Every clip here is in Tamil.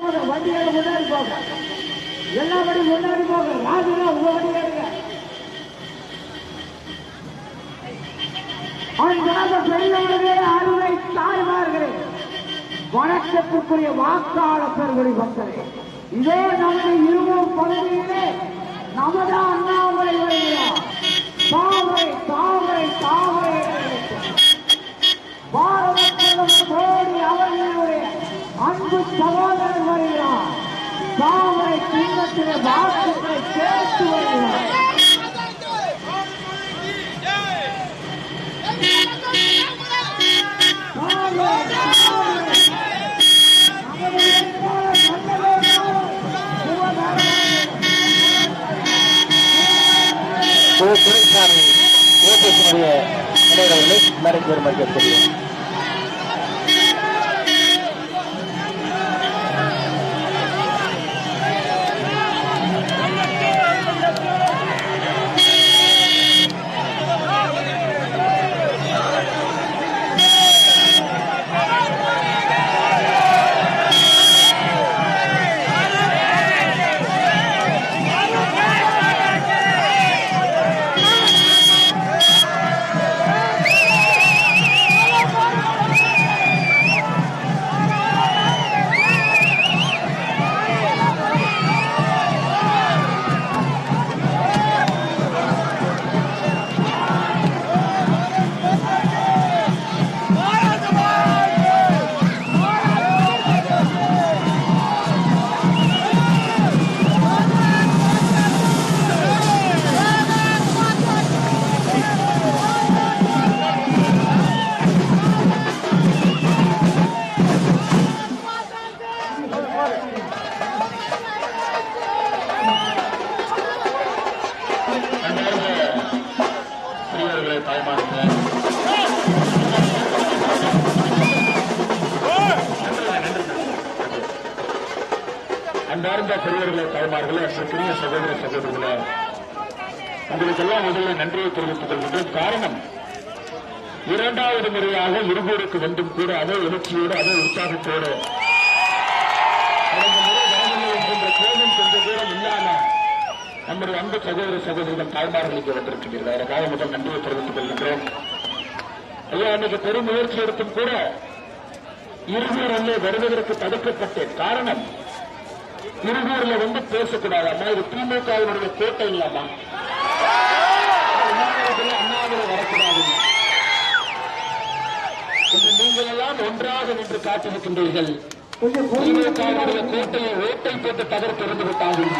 போங்க முன்னாடி போக எல்லா வண்டி முன்னாடி போக ராஜுனா உங்க வண்டி எடுங்க அருமை தாய்மார்களே வணக்கத்திற்குரிய வாக்காளர் பெருங்குடி மக்களே இதோ நமது இருவரும் பகுதியிலே நமது அண்ணாமலை வருகிறார். தாமரை தாமரை தாமரை பாரத பிரதமர் அவர்களுடைய அன்பு சகோதரர் வருகிறார் தாமரை சின்னத்திலே வாக்குகளை கேட்டு வருகிறார் தாமரை, தாமரை. நமது இரண்டாவது முறையாக இருகூருக்கு வந்தும் கூட அதே எழுச்சியோடு அதே உற்சாகத்தோடு. கோபம் கொஞ்சம் தூரம் இல்லாம நம்முடைய அன்பு சகோதர சகோதரிகள் தாய்மார்களுக்கு வந்திருக்கின்றீர்கள். அதற்காக முதல் நன்றியை தெரிவித்துக் கொள்கின்றோம். ஐயா அன்றைக்கு பெரும் முயற்சி எடுத்தும் கூட இருகூர் அங்கே வருவதற்கு தடுக்கப்பட்டேன் காரணம் இருகூர்ல வந்து பேசக்கூடாது. அம்மா இது திமுகவினுடைய கோட்டை இல்லாமா? நீங்கள் எல்லாம் ஒன்றாக நின்று காத்திருக்கின்றீர்கள். திமுகவுடைய கோட்டையை ஓட்டை போட்டு தகர்த்து இருந்து விட்டார்கள்.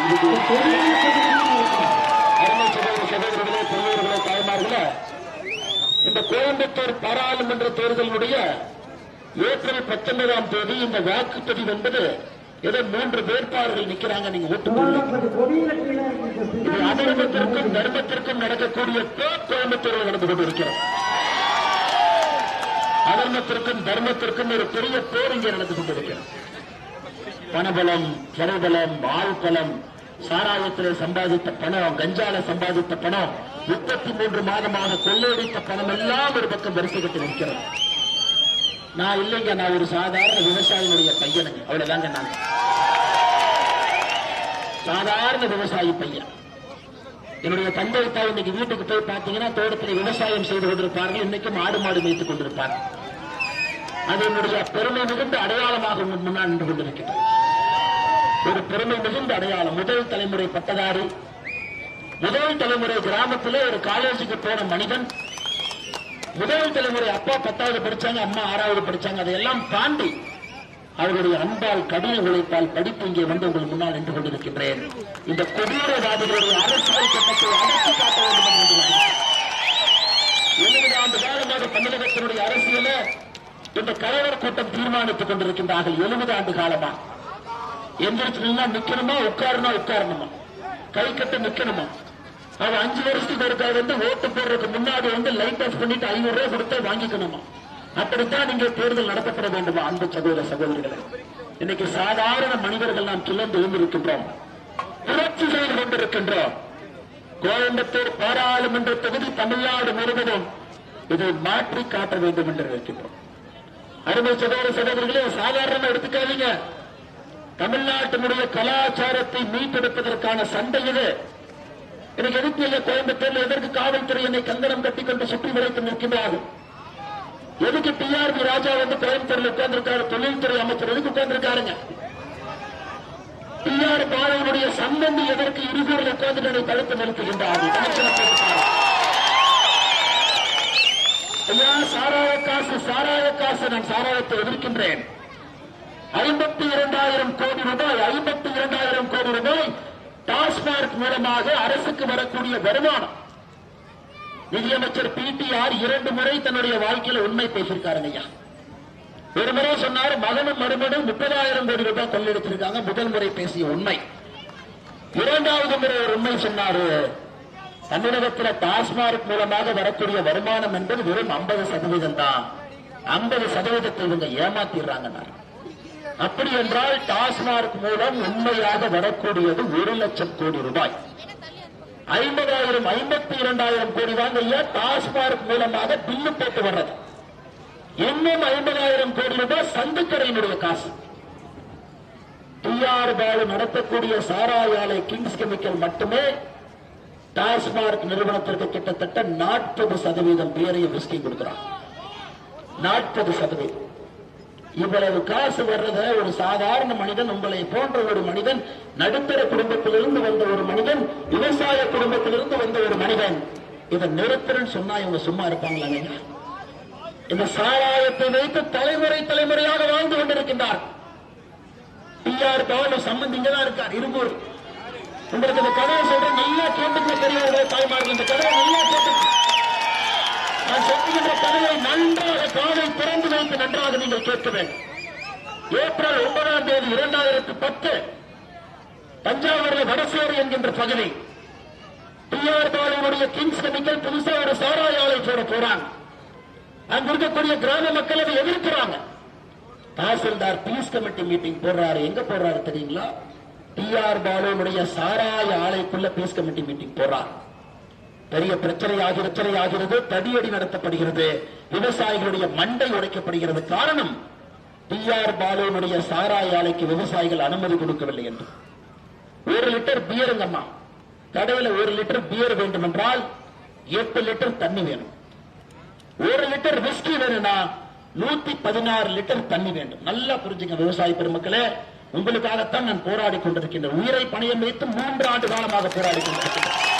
அருமை சகோதர சகோதரர்களே பெரியவர்களே தாய்மார்களே இந்த கோயம்புத்தூர் பாராளுமன்ற தேர்தலுடைய ஏப்ரல் பத்தொன்பதாம் தேதி இந்த வாக்குப்பதிவு என்பது ஏதோ மூன்று வேட்பாளர்கள் நிக்கிறாங்க நீங்க ஓட்டு அதர்மத்திற்கும் தர்மத்திற்கும் நடக்கக்கூடிய போர் கோயம்புத்தூரில் நடந்து கொண்டிருக்கிறோம் அதர்மத்திற்கும் தர்மத்திற்கும் ஒரு பெரிய போர் இங்கே நடந்து கொண்டிருக்கிறது. பணபலம் பணபலம் வாழ்பலம் சாராயத்தில் சம்பாதித்த பணம் கஞ்சால சம்பாதித்த பணம் முப்பத்தி மூன்று மாதமாக கொள்ளையடித்த பணம் எல்லாம் ஒரு பக்கம் வரிசை கட்டி நிற்கிறது நான் இல்லைங்க நான் ஒரு சாதாரண விவசாயினுடைய பையனுங்க. அவ்வளவுதாங்க நான். சாதாரண விவசாயி பையன். என்னுடைய தந்தை தாய் இன்னைக்கு வீட்டுக்கு போய் பார்த்தீங்கன்னா தோட்டத்தில் விவசாயம் செய்து கொண்டிருப்பார்கள். இன்னைக்கு மாடு மாடு மேய்த்துக் கொண்டிருப்பார் அது என்னுடைய பெருமை மிகுந்த அடையாளமாக முன்னால் நின்று கொண்டிருக்கிறது. ஒரு பெருமை மிகுந்த அடையாளம். முதல் தலைமுறை பட்டதாரி முதல் தலைமுறை கிராமத்திலே ஒரு காலேஜுக்கு போன மனிதன் முதல் தலைமுறை அப்பா பத்தாவது படிச்சாங்க அம்மா ஆறாவது படிச்சாங்க அதையெல்லாம் தாண்டி அவர்களுடைய அன்பால் கடின உழைப்பால் படிப்பு இங்கே வந்து உங்கள் முன்னால் நின்று கொண்டிருக்கின்றேன். இந்த கொடூரவாதிகளுடைய அரசியல் சட்டத்தை அடக்கி காட்ட வேண்டும் என்று எழுபது ஆண்டு காலமாக தமிழகத்தினுடைய அரசியல இந்த கலைவர் கூட்டம் தீர்மானித்துக் கொண்டிருக்கின்றார்கள். எழுபது ஆண்டு காலமா? எந்திரிச்சுன்னா நிக்கணுமா? உட்காரணும் உட்காரணுமா? கை கட்டு நிக்கணுமா? அவ அஞ்சு வருஷத்துக்கு ஒருக்கா வந்து ஓட்டு போடுறதுக்கு முன்னாடி வந்து லைட் ஆஃப் பண்ணிட்டு ஐநூறு ரூபாய் கொடுத்தா வாங்கிக்கணுமா? அப்படித்தான் இங்கே தேர்தல் நடத்தப்பட வேண்டுமா அன்பு சகோதர சகோதரிகளை? இன்னைக்கு சாதாரண மனிதர்கள் நாம் கிளர்ந்து எழுந்திருக்கின்றோம். புரட்சி செய்து கொண்டிருக்கின்றோம். கோயம்புத்தூர் பாராளுமன்ற தொகுதி தமிழ்நாடு முழுவதும் இதை மாற்றி காட்ட வேண்டும் என்று இருக்கின்றோம் அருமை சகோதர சகோதரிகளே சாதாரணமா எடுத்துக்காதீங்க. தமிழ்நாட்டினுடைய கலாச்சாரத்தை மீட்டெடுப்பதற்கான சண்டை இது. எனக்கு எதுக்கு இல்லை கோயம்புத்தூர்ல எதற்கு காவல்துறை என்னை கங்கணம் கட்டிக்கொண்டு சுற்றி வளைத்து நிற்கின்றார்கள்? எதுக்கு டிஆர்பி ராஜா வந்து கோயம்புத்தூர்ல உட்கார்ந்திருக்காரு? தொழில்துறை அமைச்சர் எதுக்கு உட்கார்ந்திருக்காருங்க? டிஆர் பாலனுடைய சம்பந்தி எதற்கு இருகூரில் உட்கார்ந்து என்னை தடுத்து நிறுத்துகின்றார்கள்? ஐயா சாராய காசு சாராய காசு நான் சாராயத்தை எதிர்க்கின்றேன். ஐம்பத்தி இரண்டாயிரம் கோடி ரூபாய் ஐம்பத்தி இரண்டாயிரம் கோடி ரூபாய் டாஸ்மாக் மூலமாக அரசுக்கு வரக்கூடிய வருமானம். நிதியமைச்சர் பிடிஆர் இரண்டு முறை தன்னுடைய வாழ்க்கையில உண்மை பேசியிருக்காருங்க ஐயா. ஒரு முறை சொன்னார் மகனும் மருமனும் முப்பதாயிரம் கோடி ரூபாய் கொள்ளெடுத்திருக்காங்க முதல் முறை பேசிய உண்மை. இரண்டாவது முறை ஒரு உண்மை சொன்னாரு தமிழகத்தில் டாஸ்மார்க் மூலமாக வரக்கூடிய வருமானம் என்பது வெறும் 50% சதவீதம் தான். ஐம்பது சதவீதத்தை இவங்க ஏமாத்திடுறாங்க அப்படி என்றால் டாஸ்மார்க் மூலம் உண்மையாக வரக்கூடியது ஒரு லட்சம் கோடி ரூபாய். ஐம்பதாயிரம் ஐம்பத்தி இரண்டாயிரம் கோடி தாங்க ஐயா டாஸ்மார்க் மூலமாக பில்லு போட்டு வர்றது. இன்னும் ஐம்பதாயிரம் கோடி ரூபாய் சந்துக்கரையினுடைய காசு. டிஆர் பாலு நடத்தக்கூடிய சாராய ஆலை கிங்ஸ் கெமிக்கல் மட்டுமே டாஸ்மார்க் நிறுவனத்திற்கு கிட்டத்தட்ட நாற்பது சதவீதம் பேரையும் விஸ்கி கொடுக்கிறான். நாற்பது சதவீதம். இவ்வளவு காசு வர்றத ஒரு சாதாரண மனிதன் உங்களை போன்ற ஒரு மனிதன் நடுத்தர குடும்பத்திலிருந்து வந்த ஒரு மனிதன் விவசாய குடும்பத்திலிருந்து வந்த ஒரு மனிதன் இதை நிறுத்துறேன்னு சொன்னா இவங்க சும்மா இருப்பாங்களாங்க இந்த சாராயத்தை வைத்து தலைமுறை தலைமுறையாக வாழ்ந்து கொண்டிருக்கின்றார். டிஆர் பாலு சம்பந்திங்க தான் இருக்கார் இரும்பூர் உங்களுக்கு இந்த கதவை சொல்றேன் நல்லா கேட்டுக்க பெரியவர்களே தாய்மார்கள். இந்த கதவை நல்லா கேட்டு நான் சொல்லுகின்ற கதையை நன்றாக காலை திறந்து வைத்து நன்றாக நீங்கள் கேட்க வேண்டும். ஏப்ரல் ஒன்பதாம் தேதி இரண்டாயிரத்து பத்து தஞ்சாவூரில் வடசேரி என்கின்ற பகுதி. டிஆர் பாலுடைய கிங்ஸ் கெமிக்கல் புதுசா ஒரு சாராய ஆலை போட போறாங்க. அங்க இருக்கக்கூடிய கிராம மக்கள் அதை எதிர்க்கிறாங்க. தாசில்தார் பீஸ் கமிட்டி மீட்டிங் போடுறாரு. எங்க போடுறாரு தெரியுங்களா? டிஆர் பாலுடைய சாராய ஆலைக்குள்ள பீஸ் கமிட்டி மீட்டிங் போடுறார். பெரிய பிரச்சனை பிரச்சனையாகிறது பிரச்சனை ஆகிறது தடியடி நடத்தப்படுகிறது. விவசாயிகளுடைய மண்டை உடைக்கப்படுகிறது. காரணம் டிஆர் பாலுவனுடைய சாராய ஆலைக்கு விவசாயிகள் அனுமதி கொடுக்கவில்லை என்று. ஒரு லிட்டர் பியருங்கம்மா கடையில் ஒரு லிட்டர் பியர் வேண்டும் என்றால் எட்டு லிட்டர் தண்ணி வேணும். ஒரு லிட்டர் விஸ்கி வேணும்னா நூத்தி பதினாறு லிட்டர் தண்ணி வேண்டும். நல்லா புரிஞ்சுங்க விவசாய பெருமக்களே உங்களுக்காகத்தான் நான் போராடி கொண்டிருக்கின்றேன். உயிரை பணியம் வைத்து மூன்று ஆண்டு காலமாக போராடி கொண்டிருக்கின்றேன்.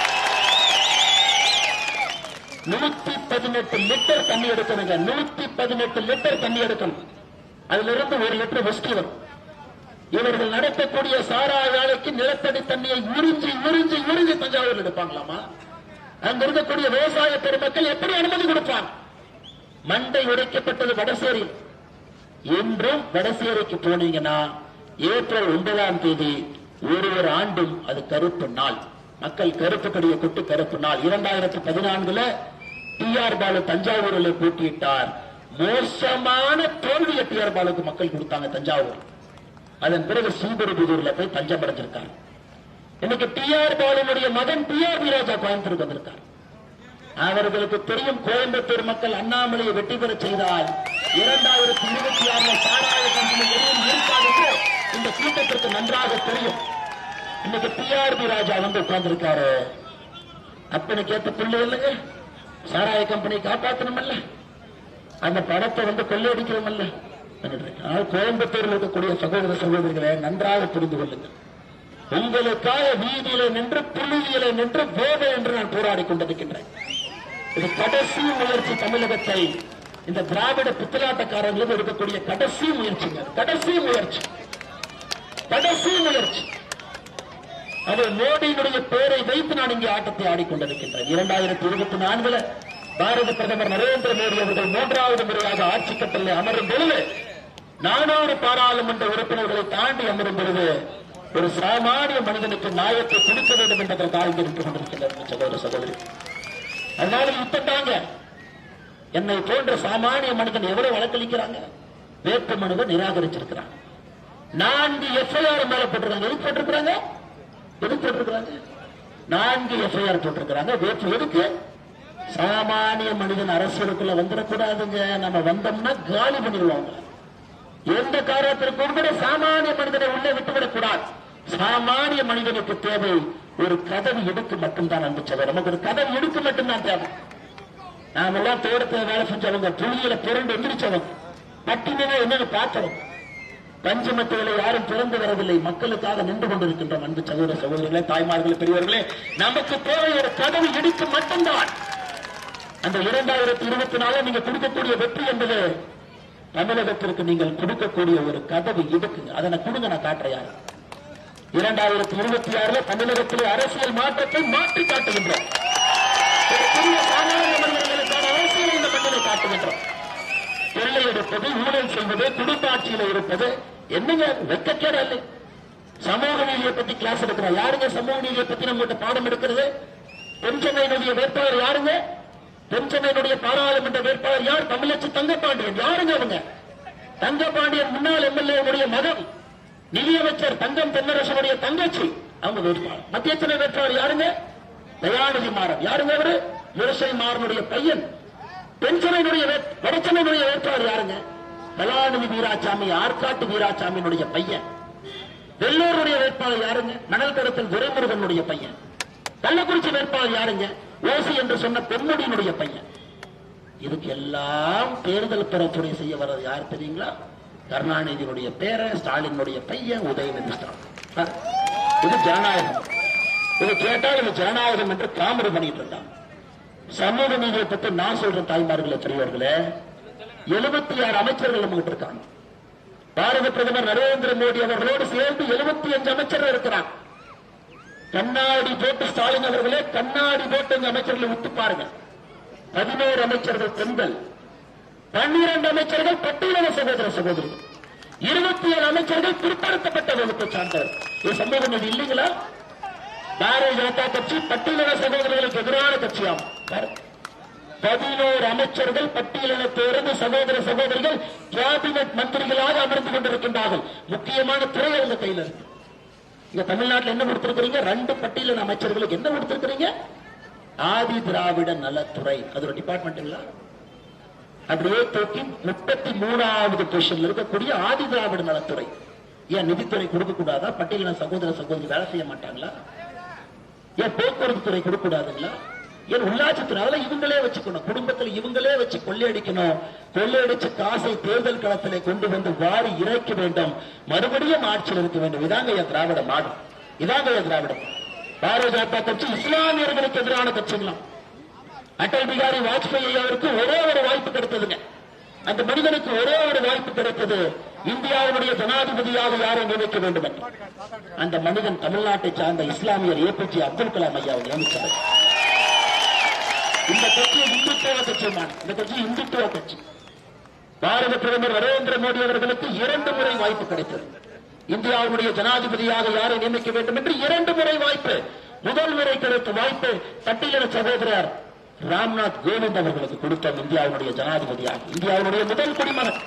நூத்தி பதினெட்டு லிட்டர் தண்ணி எடுக்கணுங்க. நூத்தி பதினெட்டு லிட்டர் தண்ணி எடுக்கணும். அதுல இருந்து ஒரு லிட்டர் விஸ்கி வரும். இவர்கள் நடத்தக்கூடிய சாராய வேலைக்கு நிலத்தடி தண்ணியை உறிஞ்சி உறிஞ்சி உறிஞ்சி தஞ்சாவூர் எடுப்பாங்களாமா? அங்க இருக்கக்கூடிய விவசாய பெருமக்கள் எப்படி அனுமதி கொடுப்பாங்க? மண்டை உடைக்கப்பட்டது வடசேரி. இன்றும் வடசேரிக்கு போனீங்கன்னா ஏப்ரல் ஒன்பதாம் தேதி ஒரு ஒரு ஆண்டும் அது கருப்பு நாள். மக்கள் கருப்பு கடியை கொட்டு கருப்பு நாள் இரண்டாயிரத்தி பதினான்குல டி ஆர் பாலு தஞ்சாவூர்ல போட்டியிட்டார். மோசமான தோல்வியை டிஆர் பாலுக்கு மக்கள் கொடுத்தாங்க தஞ்சாவூர். அதன் பிறகு ஸ்ரீபெரும்புதூர்ல போய் தஞ்சம் அடைஞ்சிருக்கார் இன்னைக்கு டி ஆர் பாலுடைய மகன் டிஆர் வீராஜா கோயம்புத்தூருக்கு வந்திருக்கார். அவர்களுக்கு தெரியும் கோயம்புத்தூர் மக்கள் அண்ணாமலையை வெற்றி பெற செய்தால் இரண்டாயிரத்தி இருபத்தி ஆறுல சாராய கம்பெனி எதுவும் இருக்காது இந்த கூட்டத்திற்கு நன்றாக தெரியும். இன்னைக்கு டிஆர்பி ராஜா வந்து உட்கார்ந்துருக்காரு. அப்பனுக்கு ஏத்த பிள்ளை இல்லைங்க? சாராய கம்பெனி காப்பாற்றணுமல்ல அந்த படத்தை வந்து கொள்ளையடிக்கிறோம்ல ஆனால் கோயம்புத்தூரில் இருக்கக்கூடிய சகோதர சகோதரிகளை நன்றாக புரிந்து கொள்ளுங்கள். உங்களுக்காக வீதியில நின்று புள்ளியில நின்று போதை என்று நான் போராடி கொண்டிருக்கின்றேன். இது கடைசி முயற்சி தமிழகத்தை இந்த திராவிட பித்தலாட்டக்காரர்களும் இருக்கக்கூடிய கடைசி முயற்சிங்க. கடைசி முயற்சி. கடைசி முயற்சி. அது மோடியினுடைய பேரை வைத்து நான் இங்கே ஆட்டத்தை ஆடிக்கொண்டிருக்கின்றேன். இரண்டாயிரத்தி இருபத்தி நான்குல பாரத பிரதமர் நரேந்திர மோடி அவர்கள் மூன்றாவது முறையாக ஆட்சி கட்டளை அமரும் பொழுது நானூறு பாராளுமன்ற உறுப்பினர்களை தாண்டி அமரும் பொழுது ஒரு சாமானிய மனிதனுக்கு நியாயத்தை கொடுக்க வேண்டும் என்பதற்காக இங்கே கொண்டிருக்கிறார் சகோதர சகோதரி. அதனால யுத்தம் தாங்க என்னை போன்ற சாமானிய மனிதன் எவ்வளவு வழக்களிக்கிறாங்க வேட்பு மனுவை நிராகரிச்சிருக்கிறாங்க நான்கு எஃப்ஐஆர் மேல போட்டிருக்காங்க எதுக்கு போட்டிருக்கிறாங்க? எதுக்கு போட்டிருக்கிறாங்க நான்கு எஃப்ஐஆர் போட்டிருக்கிறாங்க. வேற்று எதுக்கு? சாமானிய மனிதன் அரசியலுக்குள்ள வந்துடக்கூடாதுங்க. நம்ம வந்தோம்னா காலி பண்ணிடுவாங்க. எந்த காரணத்திற்கும் கூட சாமானிய மனிதனை உள்ளே விட்டுவிடக் கூடாது சாமானிய மனிதனுக்கு தேவை ஒரு கதவு இடுக்கு மட்டும்தான் அனுப்பிச்சவர் நமக்கு ஒரு கதவு இடுக்கு மட்டும்தான் தேவை. நாமெல்லாம் தோட்டத்தில் வேலை செஞ்சவங்க துணியில பிறண்டு எந்திரிச்சவங்க. பட்டினா என்னன்னு பார்த்தவங்க பஞ்சமத்துகளை யாரும் திறந்து வரவில்லை. மக்களுக்காக நின்று கொண்டிருக்கின்றோம் அன்பு சகோதர சகோதரிகளே தாய்மார்களே பெரியவர்களே நமக்கு தேவை ஒரு கதவு இடித்து மட்டும்தான். அந்த இரண்டாயிரத்தி இருபத்தி நாலு நீங்க கொடுக்கக்கூடிய வெற்றி என்பது தமிழகத்திற்கு நீங்கள் கொடுக்கக்கூடிய ஒரு கதவு இடுக்குங்க அதனை கொடுங்க நான் காட்டுறேன் யாரு. இரண்டாயிரத்தி இருபத்தி ஆறுல தமிழகத்திலே அரசியல் மாற்றத்தை மாற்றி காட்டுகின்றோம் கொள்ளை ஊழல் செய்வது குடும்பாட்சியில இருப்பது என்னங்க வெக்கக்கேட இல்லை சமூக நீதியை பத்தி கிளாஸ் எடுக்கிறோம். யாருங்க சமூக நீதியை பத்தி நம்ம பாடம் எடுக்கிறது? பென்ஷனையினுடைய வேட்பாளர் யாருங்க? பென்ஷனையினுடைய பாராளுமன்ற வேட்பாளர் யார்? தமிழச்சி தங்கப்பாண்டியன். யாருங்க அவங்க? தங்கப்பாண்டியன் முன்னாள் எம்எல்ஏவுடைய மகன். நிதியமைச்சர் தங்கம் தென்னரசனுடைய தங்கச்சி. அவங்க வேட்பாளர். மத்திய சென்னை வேட்பாளர் யாருங்க? தயாநிதி மாறன். யாருங்க அவரு? முரசை மாறனுடைய பையன். பென்சனையினுடைய வேட்- வடசென்னையினுடைய வேட்பாளர் யாருங்க? கலாநிதி வீராசாமி ஆற்காட்டு வீராசாமியினுடைய பையன். வெள்ளூருடைய வேட்பாளர் யாருங்க? மணல் கடத்தல் துரைமுருகனுடைய பையன். கள்ளக்குறிச்சி வேட்பாளர் யாருங்க? ஓசி என்று சொன்ன பொன்முடியினுடைய பையன். இதுக்கு எல்லாம் தேர்தல் பரப்புரை செய்ய வர்றது யார் தெரியுங்களா? கருணாநிதியினுடைய பேரன் ஸ்டாலினுடைய பையன் உதயநிதி ஸ்டாலின். இது ஜனநாயகம். இது கேட்டால் இது ஜனநாயகம் என்று காமெடி பண்ணிட்டு இருந்தாங்க. சமூக நீதியை பத்தி நான் சொல்ற தாய்மார்களே பெரியவர்களே எழுபத்தி ஆறு அமைச்சர்கள் நம்ம இருக்காங்க. பாரத பிரதமர் நரேந்திர மோடி அவர்களோடு சேர்ந்து எழுபத்தி அஞ்சு அமைச்சர்கள் இருக்கிறார் கண்ணாடி போட்டு ஸ்டாலின் அவர்களே கண்ணாடி போட்டு இந்த அமைச்சர்களை விட்டு பாருங்க. பதினோரு அமைச்சர்கள் பெண்கள் பன்னிரண்டு அமைச்சர்கள் பட்டியலின சகோதர சகோதரிகள். இருபத்தி ஏழு அமைச்சர்கள் பிற்படுத்தப்பட்ட வகுப்பை சார்ந்தவர். இது சமூக நீதி இல்லைங்களா? பாரதிய ஜனதா கட்சி பட்டியலின சகோதரர்களுக்கு எதிரான கட்சியாம் பதினோரு அமைச்சர்கள் பட்டியலினத்திலிருந்து சகோதர சகோதரிகள் கேபினட் மந்திரிகளாக அமர்ந்து கொண்டிருக்கின்றார்கள். முக்கியமான துறை அவங்க கையில் இருக்கு? இங்க தமிழ்நாட்டில் என்ன கொடுத்திருக்கிறீங்க? ரெண்டு பட்டியலின அமைச்சர்களுக்கு என்ன கொடுத்திருக்கிறீங்க? ஆதி திராவிட நலத்துறை. அது ஒரு டிபார்ட்மெண்ட்டுங்களா அப்படியே தூக்கி முப்பத்தி மூணாவது பொசிஷன்ல இருக்கக்கூடிய ஆதி திராவிட நலத்துறை. ஏன் நிதித்துறை கொடுக்க கூடாதா பட்டியலின சகோதர சகோதரி வேலை செய்ய மாட்டாங்களா? ஏன் போக்குவரத்து துறை கொடுக்க கூடாதுங்களா ஏன் உள்ளாட்சித்துறை அதெல்லாம் இவங்களே வச்சுக்கணும். குடும்பத்தில் இவங்களே வச்சு கொள்ளையடிக்கணும். கொள்ளையடிச்சு காசை தேர்தல் களத்திலே கொண்டு வந்து வாரி இறைக்க வேண்டும். மறுபடியும் ஆட்சியில் இருக்க வேண்டும். இதாங்க என் திராவிட மாடு இதாங்க என் திராவிடம். பாரதிய ஜனதா கட்சி இஸ்லாமியர்களுக்கு எதிரான கட்சிங்களாம். அடல் பிகாரி வாஜ்பாய் அவருக்கு ஒரே ஒரு வாய்ப்பு கிடைத்ததுங்க. அந்த மனிதனுக்கு ஒரே ஒரு வாய்ப்பு கிடைத்தது இந்தியாவுடைய ஜனாதிபதியாக யாரை நியமிக்க வேண்டும் என்று. அந்த மனிதன் தமிழ்நாட்டை சார்ந்த இஸ்லாமியர் ஏபிஜே அப்துல் கலாம் ஐயாவை நியமித்தார் இந்த கட்சி இந்துத்துவ கட்சி இந்த கட்சி இந்துத்துவ கட்சி. பாரத பிரதமர் நரேந்திர மோடி அவர்களுக்கு இரண்டு முறை வாய்ப்பு கிடைத்தது. இந்தியாவுடைய ஜனாதிபதியாக யாரை நியமிக்க வேண்டும் என்று இரண்டு முறை வாய்ப்பு முதல் முறை கிடைத்த வாய்ப்பு பட்டியலின சகோதரர் ராம்நாத் கோவிந்த் அவர்களுக்கு கொடுத்தோம் இந்தியாவுடைய ஜனாதிபதியாக இந்தியாவுடைய முதல் குடிமகன்.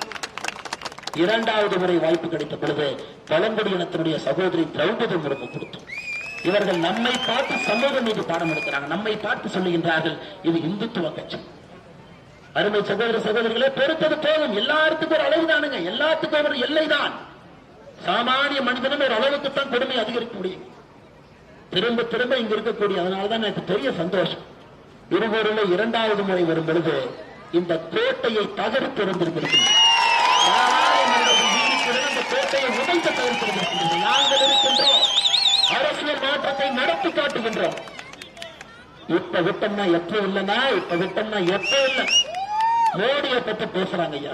இரண்டாவது முறை வாய்ப்பு கிடைத்த பொழுது பழங்குடியினத்தினுடைய சகோதரி திரௌபதி முர்மு கொடுத்தோம். இவர்கள் நம்மை பார்த்து சமூகம் மீது பாடம் எடுக்கிறாங்க. நம்மை பார்த்து சொல்லுகின்றார்கள் இது இந்துத்துவ கட்சி. அருமை சகோதர சகோதரிகளே பெருத்தது போதும். எல்லாத்துக்கும் ஒரு அளவு தானுங்க. எல்லாத்துக்கும் ஒரு எல்லை தான் சாமானிய மனிதனும் ஒரு அளவுக்கு தான் கொடுமை அதிகரிக்க முடியும். திரும்ப திரும்ப இங்க இருக்கக்கூடிய அதனாலதான் எனக்கு பெரிய சந்தோஷம். இருவருல இரண்டாவது முறை வரும் பொழுது இந்த கோட்டையை தகர்த்து இருந்திருக்கிறது கோட்டையை உடைத்து தகர்த்திருக்கிறது நாங்கள் இருக்கின்றோம். அரசியல் மாற்றத்தை நடத்தி காட்டுகின்றோம். இப்ப விட்டம்னா எப்ப இல்லைன்னா இப்ப விட்டம்னா எப்ப இல்லை? மோடியை பத்தி பேசுறாங்க ஐயா.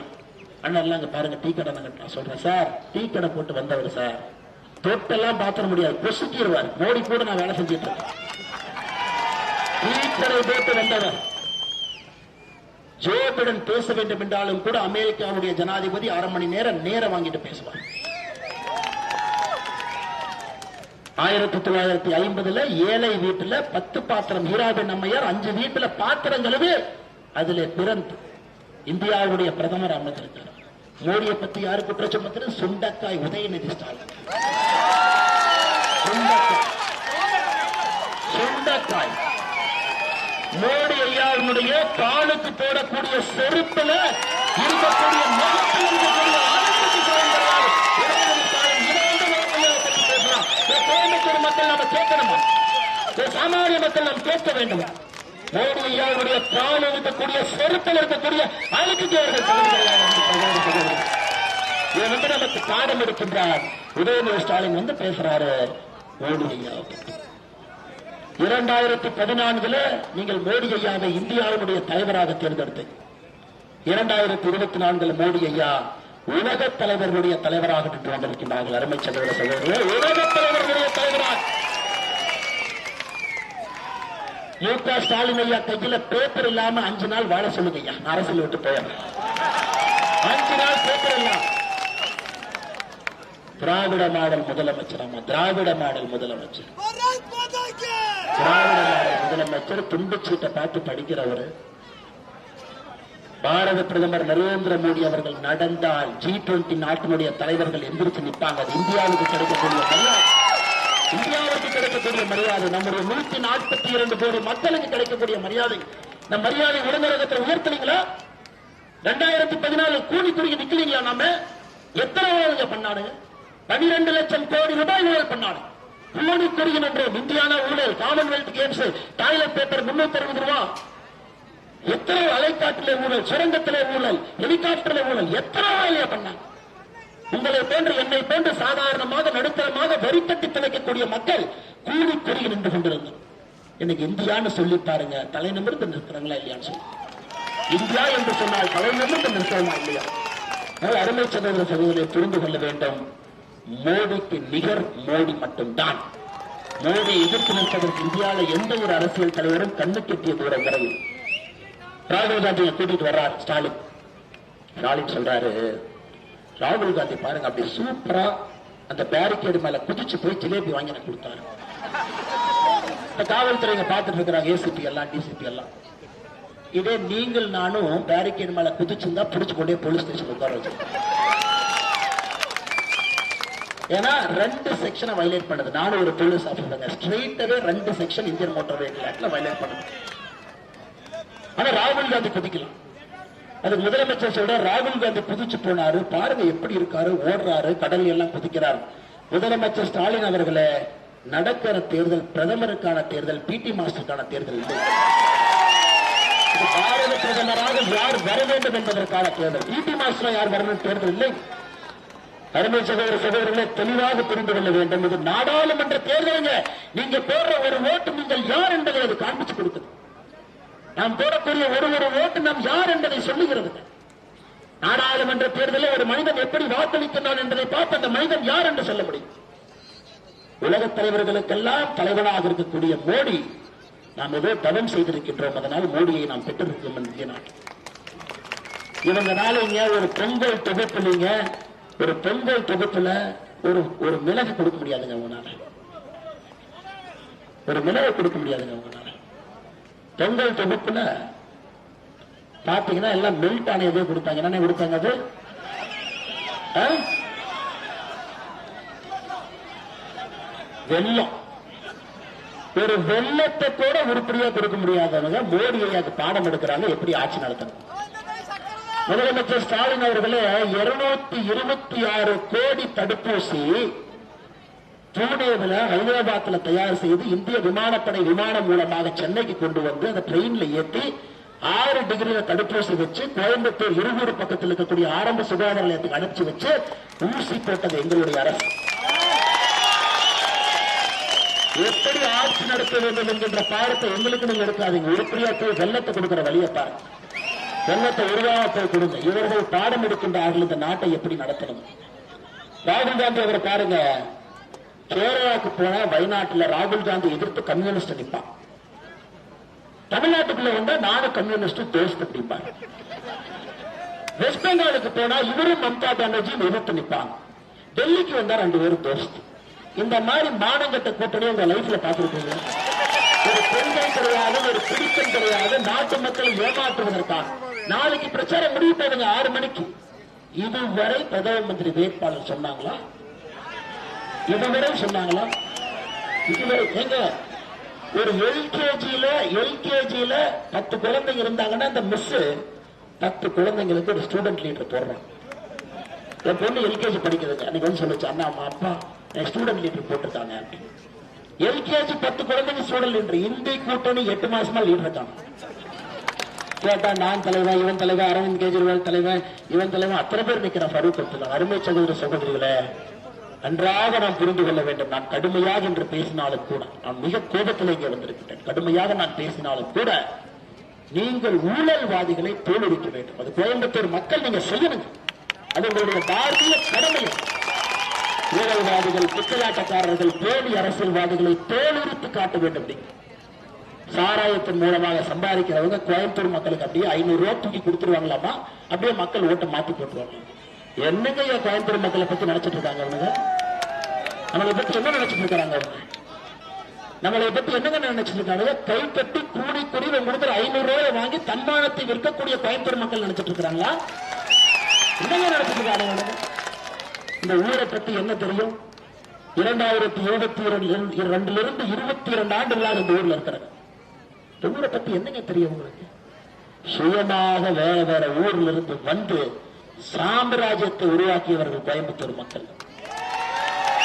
அண்ணன் எல்லாம் பாருங்க டீ கடை நான் சொல்றேன் சார் டீ கடை போட்டு வந்தவர் சார். தொட்டெல்லாம் பாத்திர முடியாது பொசுக்கிடுவார் மோடி கூட நான் வேலை செஞ்சுட்டு இருக்கேன். டீ போட்டு வந்தவர் ஜோ பிடன் பேச வேண்டும் என்றாலும் கூட அமெரிக்காவுடைய ஜனாதிபதி அரை மணி நேரம் நேரம் வாங்கிட்டு பேசுவார். ஆயிரத்தி தொள்ளாயிரத்தி ஐம்பதுல ஏழை வீட்டுல பத்து பாத்திரம் ஹீராபின் அம்மையார் அஞ்சு வீட்டுல பாத்திரம் அதுல பிறந்து இந்தியாவுடைய பிரதமர் அமைந்திருக்கிறார் மோடியை பத்தி யாரு குற்றம் சுமத்துறது சுண்டக்காய் உதயநிதி ஸ்டாலின். சுண்டக்காய். சுண்டக்காய். மோடி ஐயாவினுடைய காலுக்கு போடக்கூடிய செருப்பில் இருக்கக்கூடிய மகத்தில் இருக்கக்கூடிய ஆளுக்கு கோயம்புத்தூர் மக்கள் நம்ம சாமானிய மக்கள் நாம் கேட்க வேண்டும்? மோடி ஐயாவுடைய கால் இருக்கக்கூடிய செருப்பில் இருக்கக்கூடிய அழுக்கு இதை வந்து நமக்கு பாடம் இருக்கின்றார் உதயநிதி ஸ்டாலின் வந்து பேசுறாரு. மோடி ஐயா இரண்டாயிரத்தி பதினான்குல நீங்கள் மோடி ஐயாவை இந்தியாவினுடைய தலைவராக தேர்ந்தெடுத்தீங்க இரண்டாயிரத்தி இருபத்தி நான்குல மோடி ஐயா உலக தலைவர்களுடைய தலைவராக நின்று வந்திருக்கின்றார்கள். அருமை சகோதர உலக தலைவர்களுடைய தலைவராக மு க ஸ்டாலின் ஐயா கையில பேப்பர் இல்லாம அஞ்சு நாள் வாழ சொல்லுங்க ஐயா. அரசியல் விட்டு போயிடுறேன். அஞ்சு நாள் பேப்பர் இல்லாம திராவிட மாடல் முதலமைச்சர் ஆமா திராவிட மாடல் முதலமைச்சர். திராவிட முதலமைச்சர் துண்டு சீட்டை பார்த்து படிக்கிறவரு. பாரத பிரதமர் நரேந்திர மோடி அவர்கள் நடந்தால் ஜி டுவெண்டி நாட்டினுடைய தலைவர்கள் எந்திரிச்சு நிற்பாங்க அது இந்தியாவுக்கு கிடைக்கக்கூடிய மரியாதை. இந்தியாவுக்கு கிடைக்கக்கூடிய மரியாதை. நம்முடைய நூத்தி நாற்பத்தி இரண்டு கோடி மக்களுக்கு கிடைக்கக்கூடிய மரியாதை. நம் மரியாதை உடனகத்தில் உயர்த்தலீங்களா ரெண்டாயிரத்தி பதினாலு கூலி குறுகி நிக்கலீங்களா நாம? எத்தனை ஊழல்ங்க பண்ணானுங்க? பனிரெண்டு லட்சம் கோடி ரூபாய் ஊழல் பண்ணானுங்க. கூலி குறுகி நின்றோம் இந்தியானா ஊழல் காமன்வெல்த் கேம்ஸ் டாய்லெட் பேப்பர் முன்னூத்தி அறுபது ரூபா. எத்தனை அலைக்காட்டிலே ஊழல் சுரங்கத்திலே ஊழல் ஹெலிகாப்டர்ல ஊழல் எத்தனை வேலையா பண்ணாங்க? உங்களை போன்று என்னை போன்று சாதாரணமாக நடுத்தரமாக வரிக்கட்டி திளைக்கக்கூடிய மக்கள் கூலி பெருகி நின்று கொண்டிருந்தோம் எனக்கு இந்தியான்னு சொல்லி பாருங்க தலை நிமிர்ந்து நிற்கிறாங்களா இல்லையான்னு சொல்லி. இந்தியா என்று சொன்னால் தலை நிமிர்ந்து நிற்கிறோமா இல்லையா? அருமை சகோதர சகோதரியை புரிந்து கொள்ள வேண்டும். மோடிக்கு நிகர் மோடி மட்டும்தான். மோடி எதிர்த்து நிற்பதற்கு இந்தியாவில் எந்த ஒரு அரசியல் தலைவரும் கண்ணு கெட்டிய தூரம் வரையில். ராகுல் காந்தியை கூட்டிட்டு வர்றார் ஸ்டாலின். ஸ்டாலின் சொல்றாரு ராகுல் காந்தி பாருங்க அப்படி சூப்பரா அந்த பேரிகேடு மேல குதிச்சு போய் ஜிலேபி வாங்கி எனக்கு கொடுத்தாரு. இந்த காவல்துறைங்க பார்த்துட்டு இருக்கிறாங்க ஏசிபி எல்லாம் டிசிபி எல்லாம். இதே நீங்கள் நானும் பேரிகேடு மேல குதிச்சிருந்தா புடிச்சு கொண்டே போலீஸ் ஸ்டேஷன் உட்கார வச்சு ஏன்னா ரெண்டு செக்ஷனை வயலேட் பண்ணுது. நானும் ஒரு போலீஸ் ஆஃபீஸர் ஸ்ட்ரெயிட்டாவே ரெண்டு செக்ஷன் இந்தியன் மோட்டார் வெஹிக்கிள் ஆக்ட்ல வயலேட் பண்ணுது. ஆனா ராகுல் காந்தி குதிக்கலாம். அது முதலமைச்சர் சொல்ற ராகுல் காந்தி குதிச்சு போனாரு. பாருங்க எப்படி இருக்காரு ஓடுறாரு கடல் எல்லாம் குதிக்கிறார். முதலமைச்சர் ஸ்டாலின் அவர்களே நடக்கிற தேர்தல் பிரதமருக்கான தேர்தல் பிடி மாஸ்டருக்கான தேர்தல் இல்லை பாரத பிரதமராக யார் வர வேண்டும் என்பதற்கான தேர்தல். பிடி மாஸ்டர் யார் வரணும் தேர்தல் இல்லை. அருமை சகோதர சகோதரர்களை தெளிவாக புரிந்து கொள்ள வேண்டும். இது நாடாளுமன்ற தேர்தலுங்க. நீங்க போடுற ஒரு ஓட்டு நீங்கள் யார் என்பதை அது காண்பிச்சு கொடுக்குது. நாம் போடக்கூடிய ஒரு ஒரு ஓட்டு நாம் யார் என்பதை சொல்லுகிறது. நாடாளுமன்ற தேர்தலில் ஒரு மனிதன் எப்படி வாக்களிக்கிறான் என்பதை பார்த்து அந்த மனிதன் யார் என்று சொல்ல முடியும். உலகத் தலைவர்களுக்கெல்லாம் தலைவனாக இருக்கக்கூடிய மோடி நாம் ஏதோ தவம் செய்திருக்கின்றோம். அதனால் மோடியை நாம் பெற்றிருக்கிறோம் இந்திய நாட்டில் இவங்க நாளைங்க ஒரு பொங்கல் தொகுப்புலீங்க ஒரு பொங்கல் தொகுப்புல ஒரு ஒரு மிளகு கொடுக்க முடியாதுங்க உங்களால. ஒரு மிளகு கொடுக்க முடியாதுங்க உங்களால. பொங்கல் தொகுப்புல பாத்தீங்கன்னா எல்லாம் மெல்ட் ஆன எதுவும் கொடுத்தாங்க என்ன கொடுத்தாங்க அது? வெள்ளம் ஒரு வெள்ளத்தை கூட உருப்படியா கொடுக்க முடியாதவங்க மோடி ஐயாக்கு பாடம் எடுக்கிறாங்க. எப்படி ஆட்சி நடத்தணும்? முதலமைச்சர் ஸ்டாலின் அவர்களே இருநூத்தி இருபத்தி ஆறு கோடி தடுப்பூசி புனேவில் ஹைதராபாத்ல தயார் செய்து இந்திய விமானப்படை விமானம் மூலமாக சென்னைக்கு கொண்டு வந்து அந்த ட்ரெயின்ல ஏற்றி ஆறு டிகிரியில தடுப்பூசி வச்சு கோயம்புத்தூர் இருகூர் பக்கத்தில் இருக்கக்கூடிய ஆரம்ப சுகாதார நிலையத்துக்கு அனுப்பிச்சு வச்சு ஊசி போட்டது எங்களுடைய அரசு. எப்படி ஆட்சி நடத்த வேண்டும் என்கின்ற பாடத்தை எங்களுக்கு நீங்க எடுக்காதீங்க. உருப்படியா போய் வெள்ளத்தை கொடுக்கிற வழியை பாருங்க. வெள்ளத்தை உருவாக கொடுங்க. இவர்கள் பாடம் எடுக்கின்றார்கள் இந்த நாட்டை எப்படி நடத்தணும்? ராகுல் காந்தி அவர் பாருங்க. கேரளாவுக்கு போனா வயநாட்டுல ராகுல் காந்தி எதிர்த்து கம்யூனிஸ்ட் நிற்பான் தமிழ்நாட்டுக்குள்ள வந்தா நானும் கம்யூனிஸ்ட் தோஸ்து நிற்பார் வெஸ்ட் பெங்காலுக்கு போனா இவரும் மம்தா பானர்ஜியும் எதிர்த்து நிற்பாங்க டெல்லிக்கு வந்தா ரெண்டு பேரும் தோஸ்து இந்த மாதிரி மானங்கட்ட கூட்டணி உங்க லைஃப்ல பாத்துருக்கீங்க ஒரு பெண்கள் கிடையாது ஒரு பிடித்தம் கிடையாது நாட்டு மக்களை ஏமாற்றுவதற்காக. நாளைக்கு பிரச்சாரம் முடிவு போதுங்க ஆறு மணிக்கு. இதுவரை பிரதம மந்திரி வேட்பாளர் சொன்னாங்களா? இதுவரை சொன்னாங்களா? இதுவரை எங்க ஒரு எல்கேஜியில எல்கேஜியில பத்து குழந்தைங்க இருந்தாங்கன்னா அந்த மிஸ் பத்து குழந்தைங்களுக்கு ஒரு ஸ்டூடெண்ட் லீடர் போடுறான். என் பொண்ணு எல்கேஜி படிக்கிறதுங்க அன்னைக்கு வந்து சொல்லுச்சு அண்ணா அம்மா அப்பா ஸ்டூடெண்ட் லீடர் போட்டிருக்காங்க எல்கேஜி பத்து குழந்தைங்க ஸ்டூடெண்ட் லீடர் இந்தி கூட்டணி எட்டு மாசமா லீடர் இருக்காங்க. கேட்டா நான் தலைவா இவன் தலைவா அரவிந்த் கெஜ்ரிவால் தலைவன் இவன் தலைவன். அத்தனை பேர் நிக்கிறான் ஃபரூக் அப்துல்லா அருமை சகோதர சகோதரிகளே நன்றாக நாம் புரிந்து கொள்ள வேண்டும். நான் கடுமையாக என்று பேசினாலும் கூட நான் மிக கோபத்தில் இங்கே வந்திருக்கிறேன் கடுமையாக நான் பேசினாலும் கூட நீங்கள் ஊழல்வாதிகளை தோலுரிக்க வேண்டும். அது கோயம்புத்தூர் மக்கள் நீங்க செய்யணுங்க. அது உங்களுடைய தார்மீக கடமை ஊழல்வாதிகள் பித்தலாட்டக்காரர்கள் போலி அரசியல்வாதிகளை தோலுரித்து காட்ட வேண்டும் நீங்கள் சாராயத்தின் மூலமாக சம்பாதிக்கிறவங்க கோயம்புத்தூர் மக்களுக்கு அப்படியே ஐநூறு ரூபா தூக்கி கொடுத்துருவாங்களாமா? அப்படியே மக்கள் ஓட்டை மாத்தி போட்டுருவாங்க. என்னங்க என் கோயம்புத்தூர் மக்களை பத்தி நினைச்சிட்டு இருக்காங்க அவங்க நம்மளை பத்தி என்ன நினைச்சிட்டு இருக்காங்க அவங்க நம்மளை பத்தி என்னங்க நினைச்சிட்டு இருக்காங்க? கை கட்டி கூடி கூடி இவங்க ஐநூறு ரூபாய் வாங்கி தன்மானத்தை விற்கக்கூடிய கோயம்புத்தூர் மக்கள் நினைச்சிட்டு இருக்காங்களா? என்னங்க நினைச்சிட்டு இருக்காங்க இந்த ஊரை பத்தி என்ன தெரியும்? இரண்டாயிரத்தி இருபத்தி இரண்டு ரெண்டிலிருந்து இருபத்தி இரண்டு ஆண்டுகளாக இந்த ஊர்ல இருக்கிறாங்க இந்த ஊரை பத்தி என்னங்க தெரியும் உங்களுக்கு? சுயமாக வேற வேற ஊர்ல இருந்து வந்து சாம்ராஜ்யத்தை உருவாக்கியவர்கள் கோயம்புத்தூர் மக்கள்.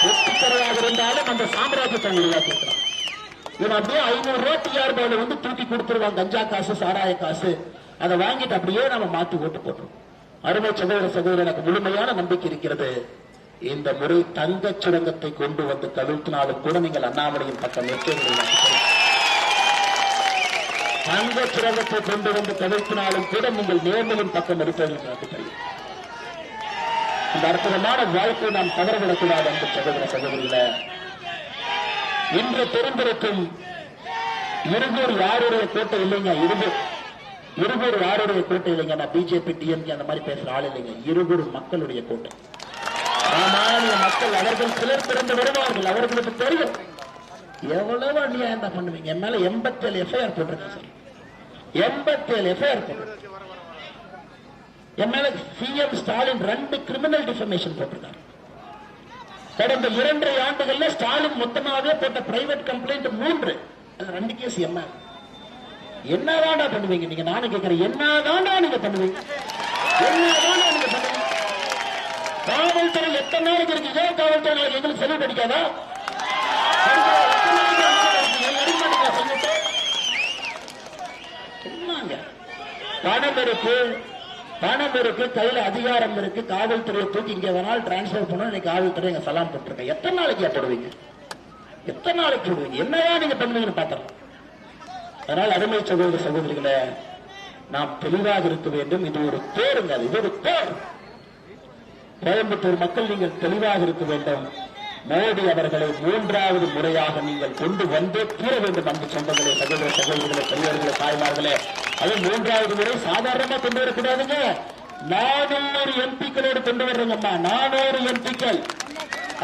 வெற்றிக்கரையாக இருந்தாலும் அந்த சாம்ராஜ்யத்தை அவங்க இவன் அப்படியே ஐநூறு ரூபாய் டிஆர் ரூபாயில வந்து தூக்கி கொடுத்துருவான். கஞ்சா காசு சாராய காசு. அதை வாங்கிட்டு அப்படியே நம்ம மாத்தி ஓட்டு போடுறோம் அருமை சகோதர சகோதரர் எனக்கு முழுமையான நம்பிக்கை இருக்கிறது. இந்த முறை தங்க சுரங்கத்தை கொண்டு வந்து கவிழ்த்தினாலும் கூட நீங்கள் அண்ணாமலையின் பக்கம் நிற்க தங்க சுரங்கத்தை கொண்டு வந்து தவிர்த்தினாலும் கூட நீங்கள் நேர்மையின் பக்கம் இருப்பதற்கு இந்த அற்புதமான வாழ்க்கை நாம் தவறவிடக்கூடாது என்று சகோதர சகோதரிகள. இன்று தெரிந்திருக்கும் இருகூர் யாருடைய கோட்டை இல்லைங்க? இருபூர் இருகூர் யாருடைய கோட்டை இல்லைங்க? நான் பிஜேபி டிஎம்கே அந்த மாதிரி பேசுற ஆள் இல்லைங்க. இருகூர் மக்களுடைய கோட்டை. சாமானிய மக்கள் அவர்கள் சிலர் பிறந்து வருவார்கள். அவர்களுக்கு தெரியும். எவ்வளவு அநியாயம் தான் பண்ணுவீங்க? என் மேல எண்பத்தேழு எஃப்ஐஆர் போட்டிருக்கேன் சார். எண்பத்தேழு எஃப்ஐஆர் போட்டிருக்கேன் என் மேல சிஎம் ஸ்டாலின் ரெண்டு கிரிமினல் டிஃபர்மேஷன் போட்டிருக்காரு. கடந்த இரண்டரை ஆண்டுகள்ல ஸ்டாலின் மொத்தமாவே போட்ட பிரைவேட் கம்ப்ளைண்ட் மூன்று. அது ரெண்டு கேஸ் என்ன என்னதாண்டா பண்ணுவீங்க நீங்க? நானும் கேட்கிறேன் என்னதாண்டா நீங்க பண்ணுவீங்க? என்னதாண்டா நீங்க பண்ணுவீங்க? காவல்துறை எத்தனை நாளைக்கு இருக்கு? ஏன் காவல்துறை எங்களுக்கு செலவு படிக்காதா எத்தனை நாளைக்கு இருக்கு? எங்க அடிமாட்டுக்கா சொல்லிட்டு? என்னங்க பணம் இருக்கு பணம் இருக்கு கையில அதிகாரம் இருக்கு. காவல்துறையை தூக்கி இங்க வேணாலும் டிரான்ஸ்பர் பண்ண இன்னைக்கு காவல்துறை எங்க சலாம் போட்டிருக்கேன் எத்தனை நாளைக்கு போடுவீங்க? எத்தனை நாளைக்கு போடுவீங்க? என்னதான் நீங்க பண்ணுவீங்கன்னு பாத்திரம் அதனால் அருமை சகோதர சகோதரிகளே நாம் தெளிவாக இருக்க வேண்டும். இது ஒரு பேருங்க. அது இது ஒரு போர். கோயம்புத்தூர் மக்கள் நீங்கள் தெளிவாக இருக்க வேண்டும். மோடி அவர்களை மூன்றாவது முறையாக நீங்கள் கொண்டு வந்தே கூற வேண்டும் அன்பு சொந்தங்களே சகோதர சகோதரிகளே பெரியவர்களே தாய்மார்களே. அது மூன்றாவது முறை சாதாரணமா கொண்டு வரக்கூடாதுங்க. நானூறு எம்பிக்களோடு கொண்டு வர்றீங்கம்மா. நானூறு எம்பிக்கள்.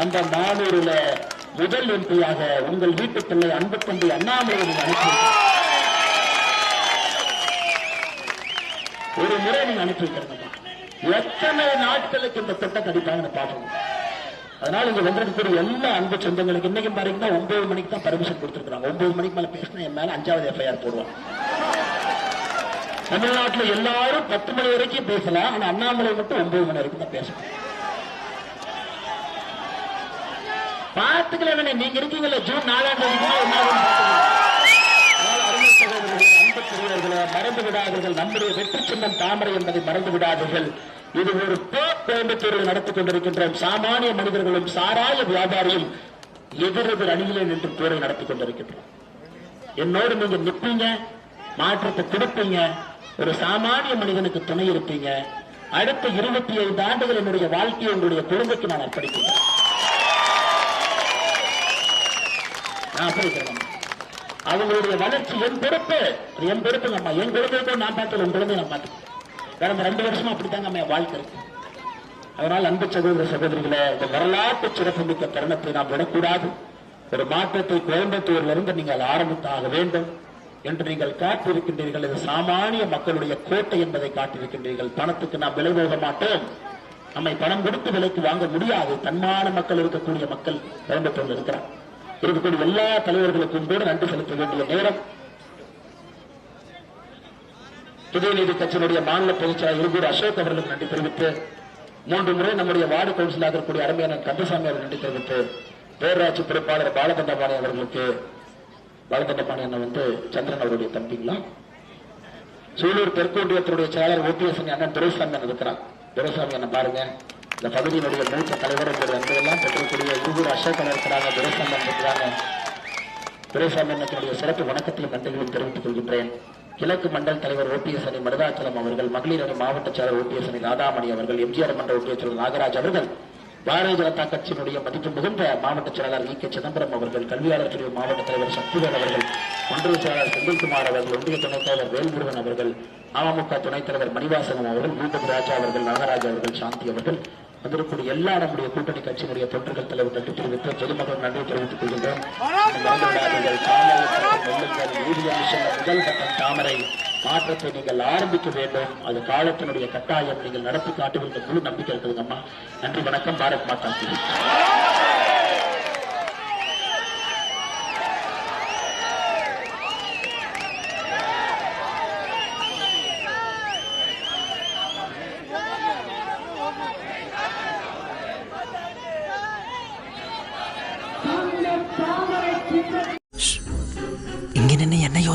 அந்த நானூறுல முதல் எம்பியாக உங்கள் வீட்டு பிள்ளை அன்பு தம்பி அண்ணாமலை அனுப்பி ஒரு முறை நீங்க அனுப்பி வைக்கிறீங்கம்மா எத்தனை நாட்களுக்கு இந்த திட்டம் கடிப்பாங்கன்னு பார்க்கணும் அதனால இங்க வந்திருக்கக்கூடிய எல்லா அன்பு சொந்தங்களுக்கு இன்னைக்கு பாருங்கன்னா ஒன்பது மணிக்கு தான் பர்மிஷன் கொடுத்துருக்காங்க ஒன்பது மணிக்கு மேல பேசினா என் மேல அஞ்சாவது எஃப்ஐஆர் போடுவாங்க. தமிழ்நாட்டுல எல்லாரும் பத்து மணி வரைக்கும் பேசலாம். ஆனா அண்ணாமலை மட்டும் ஒன்பது மணி வரைக்கும் தான் பேசணும். பார்த்துக்கலாம் என்ன நீங்க இருக்கீங்கல்ல ஜூன் நாலாம் தேதி மறந்து விடாதீர்கள். நம்முடைய வெற்றி சின்னம் தாமரை என்பதை மறந்து விடாதீர்கள். இது ஒரு போர் கோயம்புத்தூரில் நடத்திக் கொண்டிருக்கின்றோம். சாமானிய மனிதர்களும் சாராய வியாபாரியும் எதிரெதிர் அணியிலே நின்று போரை நடத்திக் கொண்டிருக்கின்றோம். என்னோடு நீங்க நிற்பீங்க மாற்றத்தை கொடுப்பீங்க ஒரு சாமானிய மனிதனுக்கு துணை இருப்பீங்க. அடுத்த இருபத்தி ஐந்து ஆண்டுகள் என்னுடைய வாழ்க்கையை உங்களுடைய குடும்பத்துக்கு நான் அர்ப்பணிக்கிறேன் நான் அவங்களுடைய வளர்ச்சி என் பொறுப்பு என் பொறுப்பு அம்மா என் குழந்தைக்கும் நான் பார்க்கல என் குழந்தைய நான் பார்த்துக்கிறேன். கடந்த ரெண்டு வருஷமா அப்படித்தாங்க அம்மா வாழ்க்கை இருக்கு. அதனால் அன்பு சகோதர சகோதரிகளை இந்த வரலாற்று சிறப்புமிக்க தருணத்தை நாம் விடக்கூடாது. ஒரு மாற்றத்தை கோயம்புத்தூர்ல இருந்து நீங்கள் ஆரம்பித்தாக வேண்டும் என்று நீங்கள் காட்டியிருக்கின்றீர்கள் இது சாமானிய மக்களுடைய கோட்டை என்பதை காட்டியிருக்கின்றீர்கள். பணத்துக்கு நாம் விலை போக மாட்டோம். நம்மை பணம் கொடுத்து விலைக்கு வாங்க முடியாது. தன்மான மக்கள் இருக்கக்கூடிய மக்கள் கோயம்புத்தூர்ல இருக்கிறார். இருக்கக்கூடிய எல்லா தலைவர்களுக்கும் கூட நன்றி செலுத்த வேண்டிய நேரம். புதிய கட்சியினுடைய மாநில பொதுச்செயலாளர் இருகூர் அசோக் அவர்களுக்கு நன்றி தெரிவித்து மூன்று முறை நம்முடைய வார்டு கவுன்சிலாக இருக்கக்கூடிய அருமையான கந்தசாமி அவர்கள் நன்றி தெரிவித்து பேரூராட்சி பொறுப்பாளர் பாலதண்டபாணி அவர்களுக்கு பாலதண்டபாணி அண்ணன் வந்து சந்திரன் அவருடைய தம்பிங்களா? சூலூர் தெற்கு ஒன்றியத்தினுடைய செயலாளர் ஓபிஎஸ் அண்ணன் துரைசாமி அண்ணன் இருக்கிறான் துரைசாமி அண்ணன் பாருங்க. இந்த பகுதியினுடைய மூத்த தலைவர் உங்களுடைய அன்பெல்லாம் பெற்றக்கூடிய இருபது அசோகன் இருக்கிறாங்க துரைசாமி இருக்கிறாங்க. துரைசாமி அண்ணத்தினுடைய சிறப்பு வணக்கத்தையும் நன்றிகளும் தெரிவித்துக் கொள்கின்றேன். கிழக்கு மண்டல் தலைவர் ஓபிஎஸ் அணி மருதாச்சலம் அவர்கள் மகளிர் அணி மாவட்ட செயலர் ஓபிஎஸ் அணி ராதாமணி அவர்கள் எம்ஜிஆர் மன்ற ஒன்றிய செயலர் நாகராஜ் அவர்கள் பாரதிய ஜனதா கட்சியினுடைய மதிப்பு மிகுந்த மாவட்ட செயலாளர் இ கே சிதம்பரம் அவர்கள் கல்வியாளர் பிரிவு மாவட்ட தலைவர் சக்திவேல் அவர்கள் ஒன்றிய செயலாளர் செந்தில்குமார் அவர்கள் ஒன்றிய துணைத் தலைவர் வேல்முருகன் அவர்கள் அமமுக துணைத் தலைவர் மணிவாசகம் அவர்கள் பூபதி ராஜா அவர்கள் நாகராஜ் அவர்கள் சாந்தி அவர்கள் வந்திருக்கக்கூடிய எல்லா நம்முடைய கூட்டணி கட்சியினுடைய தொண்டர்கள் தலைவர் நன்றி தெரிவித்து பொதுமக்கள் நன்றி தெரிவித்துக் கொள்கின்றோம். முதல் கட்டம் தாமரை மாற்றத்தை நீங்கள் ஆரம்பிக்க வேண்டும். அது காலத்தினுடைய கட்டாயம். நீங்கள் நடத்தி காட்டுவீங்க முழு நம்பிக்கை இருக்குதுங்கம்மா நன்றி வணக்கம். பாரத் மாதா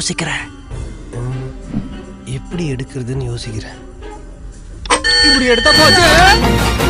யோசிக்கிற எப்படி எடுக்கிறதுன்னு யோசிக்கிறேன். இப்படி எடுத்தா போச்சு?